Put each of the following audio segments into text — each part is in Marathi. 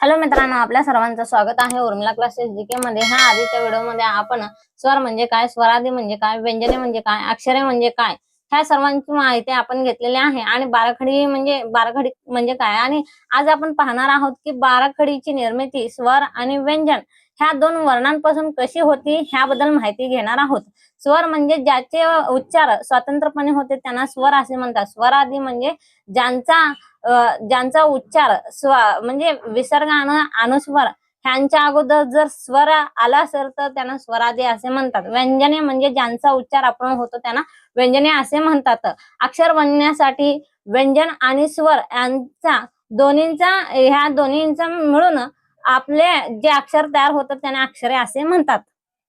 हॅलो मित्रांनो आपल्या सर्वांचं स्वागत आहे उर्मिला क्लासेस जीके मध्ये. ह्या आधीच्या व्हिडिओमध्ये आपण स्वर म्हणजे काय स्वरादी म्हणजे काय व्यंजने म्हणजे काय अक्षरे म्हणजे काय ह्या सर्वांची माहिती आपण घेतलेली आहे. आणि बाराखडी म्हणजे बाराखडी म्हणजे काय? आणि आज आपण पाहणार आहोत की बाराखडीची निर्मिती स्वर आणि व्यंजन ह्या दोन वर्णांपासून कशी होती ह्याबद्दल माहिती घेणार आहोत. स्वर म्हणजे ज्याचे उच्चार स्वतंत्रपणे होते त्यांना स्वर असे म्हणतात. स्वरादी म्हणजे ज्यांचा ज्यांचा उच्चार स्व म्हणजे विसर्गानं अनुस्वर ह्यांच्या अगोदर जर स्वर आला असेल तर त्यांना स्वरादे असे म्हणतात. व्यंजने म्हणजे ज्यांचा उच्चार आपण होतो त्यांना व्यंजने असे म्हणतात. अक्षर बनण्यासाठी व्यंजन आणि स्वर यांचा दोन्हींचा ह्या दोन्हींचा मिळून आपले जे अक्षर तयार होतात त्यांना अक्षरे असे म्हणतात.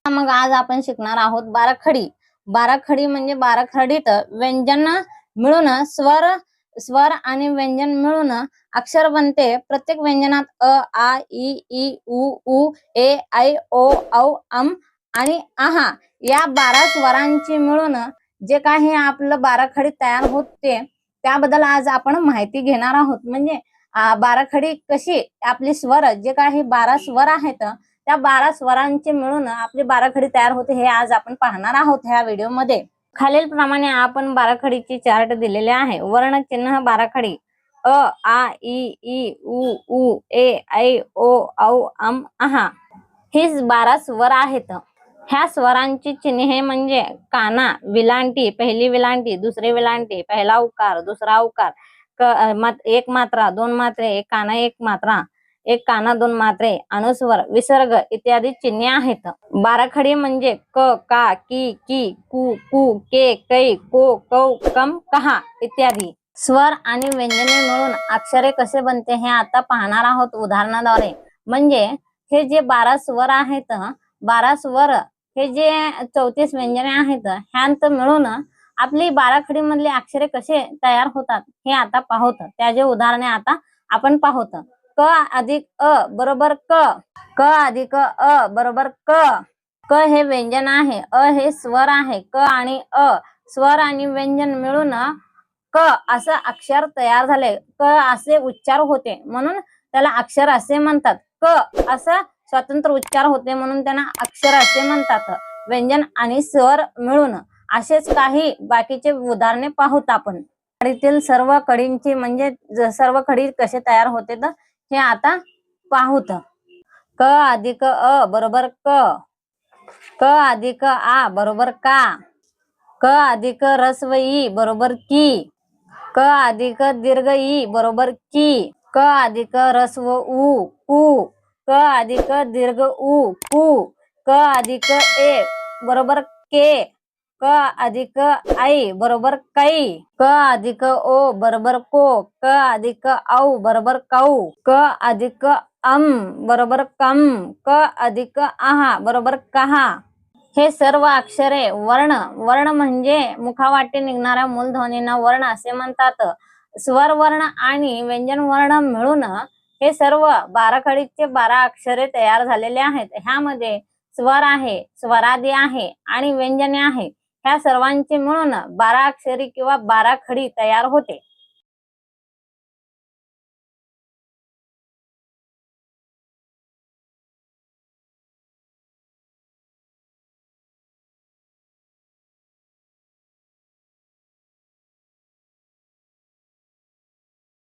मग आज आपण शिकणार आहोत बाराखडी. बाराखडी म्हणजे बाराखडीत व्यंजन मिळून स्वर स्वर आणि व्यंजन मिळून अक्षर बनते. प्रत्येक व्यंजनात अ आ इ ई उ उ ए ऐ ओ औ अम आणि आहा या बारा स्वरांची मिळून जे काही आपलं बाराखडी तयार होते त्याबद्दल आज आपण माहिती घेणार आहोत. म्हणजे बाराखडी कशी आपली स्वर जे काही बारा स्वर आहेत त्या बारा स्वरांचे मिळून आपली बाराखडी तयार होते हे आज आपण पाहणार आहोत ह्या व्हिडिओमध्ये खालील प्रमाणे आपण बाराखडीची चार्ट दिलेले आहे. वर्ण चिन्ह बाराखडी. अ आ इ ई उ उ ए ऐ ओ औ अम आहा ही बारा स्वर आहेत. ह्या स्वरांची चिन्हे म्हणजे काना विलांटी पहिली विलांटी दुसरी विलांटी पहिला उकार दुसरा उकार क अ, एक मात्रा दोन मात्रे एक काना एक मात्रा. एक काना दोन मात्रे अनुस्वर विसर्ग इत्यादी चिन्हे आहेत. बाराखडी म्हणजे क का की की कु कु के कै को कौ कम कहा इत्यादी. स्वर आणि व्यंजने मिळून अक्षरे कसे बनते हे आता पाहणार आहोत उदाहरणाद्वारे. म्हणजे हे जे बारा स्वर आहेत बारा स्वर हे जे चौतीस व्यंजने आहेत ह्यांत मिळून आपली बाराखडी मधले अक्षरे कसे तयार होतात हे आता पाहत. त्याचे उदाहरणे आता आपण पाहत. क अधिक अ बरोबर क. क अधिक अ बरोबर क. क हे व्यंजन आहे. अ हे स्वर आहे. क आणि अ. स्वर आणि व्यंजन मिळून क असं अक्षर तयार झाले. क असे उच्चार होते म्हणून त्याला अक्षर असे म्हणतात. क असं स्वतंत्र उच्चार होते म्हणून त्यांना अक्षर असे म्हणतात. व्यंजन आणि स्वर मिळून. असेच काही बाकीचे उदाहरणे पाहूत आपण. कडीतील सर्व कडींची म्हणजे सर्व खडी कसे तयार होते तर हे आता पाहूत. क अधिक अ बरोबर क. क अधिक आ बरोबर का. क अधिक रस्व ई बरोबर की. क अधिक दीर्घ ई बरोबर की. क अधिक रस्व उ कु क अधिक दीर्घ उ कु क अधिक ए बरोबर के. क अधिक आई बरोबर कई क अधिक ओ बरोबर को क अधिक औ बरोबर कौ क अधिक अम बरोबर कम क अधिक आहा बरोबर कहा. हे सर्व अक्षरे वर्ण वर्ण म्हणजे मुखावाटे निघणाऱ्या मूलध्वनींना वर्ण असे म्हणतात. स्वर वर्ण आणि व्यंजन वर्ण मिळून हे सर्व बाराखडीचे बारा अक्षरे तयार झालेले आहेत. ह्यामध्ये स्वर आहे स्वरादी आहे आणि व्यंजने आहे. ह्या सर्वांचे मिळून बारा अक्षरी किंवा बारा खडी तयार होते.